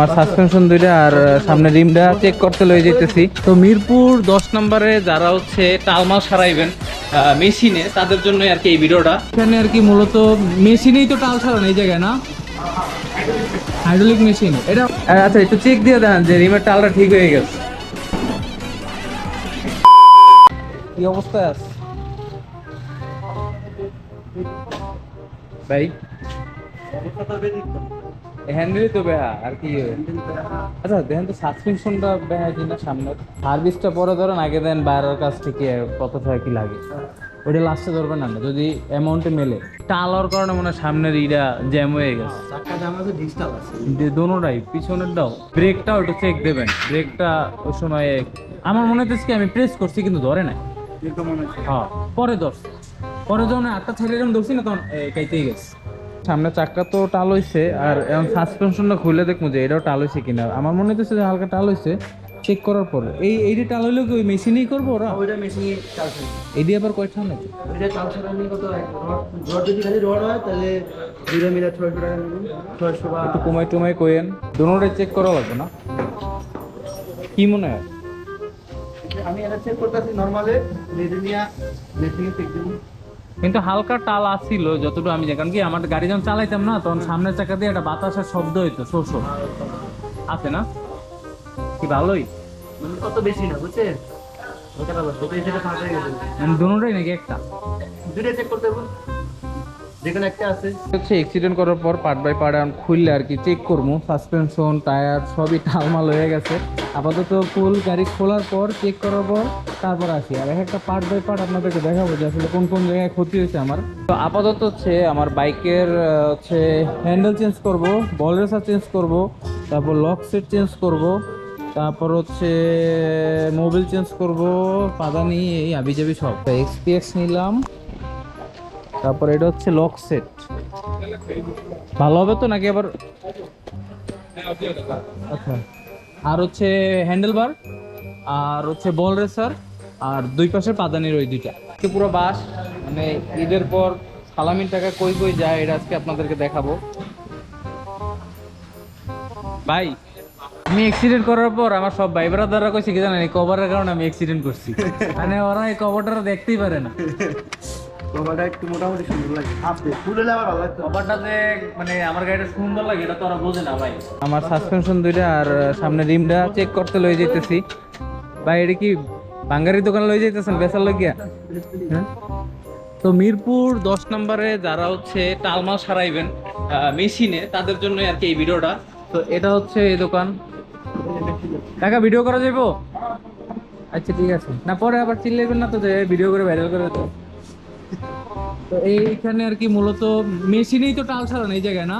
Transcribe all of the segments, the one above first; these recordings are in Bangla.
আমার সাসপেনশন দুইটা আর সামনে রিমটা চেক করতে লয়ে যেতেছি তো মিরপুর দশ নম্বরে যারা হচ্ছে টালমাল সারাইবেন মেশিনে, তাদের জন্য আর কি এই ভিডিওটা। এখানে আর কি মূলত মেশিনেই তো টাল সারানো এই জায়গায়, না? হাইড্রোলিক মেশিন এটা আচ্ছা একটু চেক দিয়ে দেন যে রিমের টালটা ঠিক হয়ে গেছে। কি অবস্থায় আছে? ভাই? হ্যান্ডেলই তো বেহা আর কি আচ্ছা দেখেন তো সাসপেনশনটা বেহা কিনা সামনে সার্ভিসটা পরে ধরেন আগে দেন বাইরের কাছ থেকে কত টাকা কি লাগে। ওইটা লাস্টে ধরবেন না যদি অ্যামাউন্টে মেলে। টালার কারণে মনে হয় সামনের ইটা জ্যাম হয়ে গেছে। যে- দোনোটাই পিছনেরটাও। ব্রেকটাও একটু চেক দেবেন। ব্রেকটা ওই সময় আমার মনে হচ্ছে কি আমি প্রেস করছি কিন্তু ধরে নাই। হ্যাঁ পরে ধরছি। পরে যখন আটটা ছেলে যখন ধরছি না তখন কাইতেই গেছে। সামনে চাক্কা তো টাল হইছে আর এখন সাসপেনশনটা খুলে দেখব যে এটাও টাল হইছে কিনা। আমার মনে হচ্ছে যে হালকা টাল হইছে চেক করার পরে। এই এইটা টাল হইলেও কি ওই মেশিনেই করব ওরা? ওইটা মেশিনে চাল এই দিয়ে আবার কয়টা নাকি ওইটা চাল ছাড়ানি কত রড যদি খালি রড হয় তাহলে দুটো মিলে ছয়শো টাকা ছয়শো বা একটু কমাই টুমাই কইেন দুটোটাই চেক করা লাগবে না? কি মনে হয়? আমি এটা চেক করতেছি নর্মালে নিজে নিয়ে মেশিনে চেক দিব। কিন্তু হালকা টাল আসছিল যতটুকু আমি কারণ কি আমার গাড়ি যখন চালাইতাম না তখন সামনের চাকা দিয়ে একটা বাতাসের শব্দ হইতো শো শো। আছে না? কি ভালোই? মানে কত বেশি না বুঝছেন ওটা ভালো দুটো হিসেবে ফাঁকা গেছে। মানে নাকি একটা? দুটাই চেক করতে হবে। যেখানে একটা আছে। হচ্ছে অ্যাক্সিডেন্ট করার পর পার্ট বাই পার্ট এখন খুললে আর কি চেক করব। সাসপেনশন টায়ার সবই টালমাল হয়ে গেছে। আপাতত ফুল গাড়ি খোলার পর চেক করার পর তারপর আসি। আর এক একটা পার্ট বাই পার্ট আপনাদেরকে দেখাবো যে আসলে কোন কোন জায়গায় ক্ষতি হয়েছে আমার। তো আপাতত হচ্ছে আমার বাইকের হচ্ছে হ্যান্ডেল চেঞ্জ করব বল রেসার চেঞ্জ করব, তারপর লক সেট চেঞ্জ করব, তারপর হচ্ছে মোবিল চেঞ্জ করব, পাদানি, এই আবিজাবি সব। এক্সপিএক্স নিলাম। তারপর এটা হচ্ছে লক সেট। ভালো হবে তো নাকি আবার? আচ্ছা। আর হচ্ছে হ্যান্ডেল বার আর হচ্ছে বল রেসার, আর দুই পাশে পাদানির ওই দুইটা। পুরো বাস মানে ঈদের পর সালামির টাকা কই কই যায়, এটা আজকে আপনাদেরকে দেখাবো। ভাই, আমি অ্যাক্সিডেন্ট করার পর আমার সব ভাই ব্রাদাররা কইছে কি জানেন, এই কভারের কারণে আমি অ্যাক্সিডেন্ট করছি। মানে ওরা এই কভারটা দেখতেই পারে না। কভারটা একটু মোটামুটি সুন্দর লাগে। আপনি ফুল ভালো লাগতো। কভারটাতে মানে আমার গাড়িটা সুন্দর লাগে এটা তো ওরা বোঝে না ভাই। আমার সাসপেনশন দুইটা আর সামনে রিমটা চেক করতে লয়ে যেতেছি ভাই এটা কি বাঙ্গারি দোকানে লয়ে যাইতেছেন বেচার লাগিয়া হ্যাঁ? তো মিরপুর দশ নম্বরে যারা হচ্ছে টালমাল সারাইবেন মেশিনে তাদের জন্য আর কি এই ভিডিওটা। তো এটা হচ্ছে এই দোকান। টাকা ভিডিও করা যাইবো? আচ্ছা ঠিক আছে। না পরে আবার চিল্লাইবেন না তো যে ভিডিও করে ভাইরাল করে তো তো এইখানে আর কি মূলত মেশিনেই তো টাল ছাড়ানো এই জায়গায় না?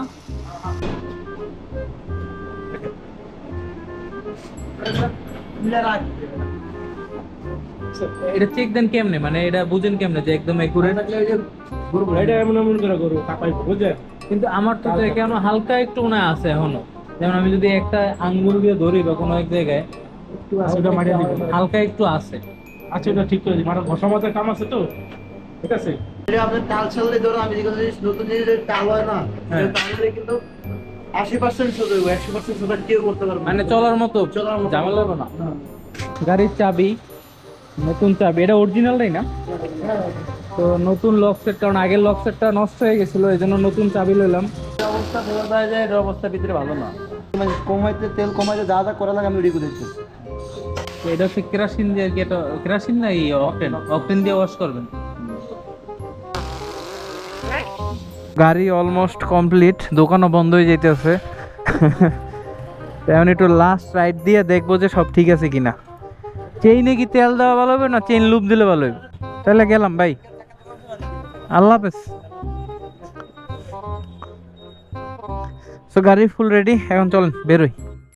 এটা চেক দেন কেমনে? মানে এটা বুঝেন কেমনে যে একদম একুরেট এটা এমন এমন করে করো কাপাই বুঝে কিন্তু আমার তো কেন হালকা একটু মনে আছে এখনও। যেমন আমি যদি একটা আঙ্গুল দিয়ে ধরি বা কোনো এক জায়গায় দিবেন। হালকা একটু আছে। আচ্ছা ওটা ঠিক করে দিই মানে ঘষা মাথার কাম আছে তো? ঠিক আছে? এটা আপনার টাল ছাড়লে ধরো আমি যে কথা নতুন জিনিস হয় না? হ্যাঁ। এটা কিন্তু আশি পার্সেন্ট শুধু একশো পার্সেন্ট শুধু কেউ করতে পারবে মানে চলার মতো চলার মতো। ঝামেলা হবে না। গাড়ির চাবি নতুন চাবি এটা অরিজিনালটাই না? তো নতুন লক সেট কারণ আগের লক সেটটা নষ্ট হয়ে গেছিল এই জন্য নতুন চাবি লইলাম। অবস্থা বোঝা যায় যে এর অবস্থা ভিতরে ভালো না। মানে কমাইতে তেল কমাইতে যা যা করা লাগে আমি রেডি করে এটা হচ্ছে কেরাসিন দিয়ে এটা কেরাসিন না অকটেন অকটেন দিয়ে ওয়াশ করবেন। গাড়ি অলমোস্ট কমপ্লিট দোকানও বন্ধ হয়ে যাইতেছে। তেমন একটু লাস্ট রাইড দিয়ে দেখব যে সব ঠিক আছে কিনা। চেইনে কি তেল দেওয়া ভালো হবে না চেইন লুপ দিলে ভালো হবে? তাহলে গেলাম ভাই। আল্লাহ হাফেজ। সো গাড়ি ফুল রেডি এখন চলেন, বেরোই।